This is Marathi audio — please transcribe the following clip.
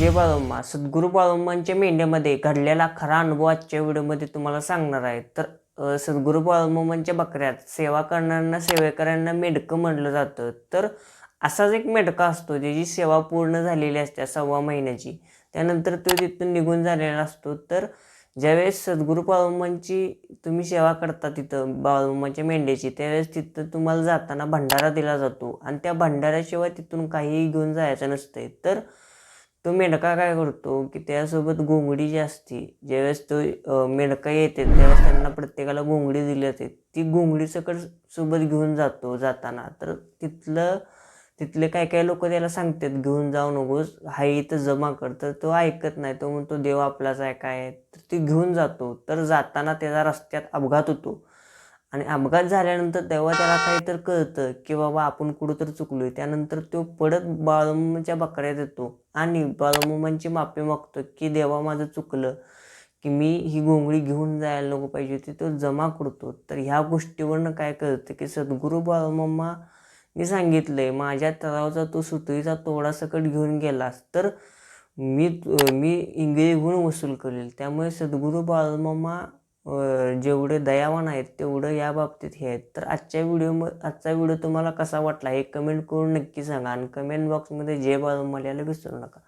जय बाळम्मा सद्गुरू बाळम्मांच्या मेंढ्यामध्ये घडलेला खरा अनुभव आजच्या व्हिडिओमध्ये तुम्हाला सांगणार आहे. तर सद्गुरू बाळम्मांच्या बकऱ्यात सेवा करणाऱ्यांना सेवेकऱ्यांना मेढकं म्हणलं जातं. तर असाच एक मेढका असतो ज्याची सेवा पूर्ण झालेली असते सव्वा महिन्याची. त्यानंतर तो तिथून निघून झालेला असतो. तर ज्यावेळेस सद्गुरू बाळम्मांची तुम्ही सेवा करता तिथं बाळूमाच्या मेंढ्याची त्यावेळेस तिथं तुम्हाला जाताना भंडारा दिला जातो. आणि त्या भंडाऱ्याशिवाय तिथून काहीही घेऊन जायचं नसतंय. तर तो मेंढका काय करतो की त्यासोबत घोंगडी जी असते ज्यावेळेस तो अ, मेंढका येते त्यावेळेस त्यांना प्रत्येकाला घोंगडी दिली जाते. ती घोंगडी सकट सोबत घेऊन जातो जाताना. तर तिथलं तिथले काय काय लोक त्याला सांगतात घेऊन जाऊ नकोस हाय इथं जमा कर. तर तो ऐकत नाही. तो म्हणतो देव आपलाच आहे काय तर ती घेऊन जातो. तर जाताना त्याचा रस्त्यात अपघात होतो. आणि अपघात झाल्यानंतर तेव्हा त्याला काहीतरी कळतं की बाबा आपण कुठं आहे त्यानंतर तो पडत बाळमच्या बकऱ्यात येतो आणि बाळूमामांची माफी मागतो की देवा माझं चुकलं की मी ही गोंगळी घेऊन जायला नको पाहिजे होती तो जमा करतो. तर ह्या गोष्टीवरनं काय कळतं की सद्गुरू बाळूमामा मी आहे माझ्या तलावाचा तो सुतळीचा तोडा सकट घेऊन गेलास तर मी मी इंगळी गुण वसूल करेल. त्यामुळे सद्गुरू बाळूमामा जेवढे दयावान आहेत तेवढं या बाबतीत हे आहेत. तर आजच्या व्हिडिओ आजचा व्हिडिओ तुम्हाला कसा वाटला हे कमेंट करून नक्की सांगा आणि कमेंट बॉक्समध्ये जय बाळूमाला यायला विसरू नका.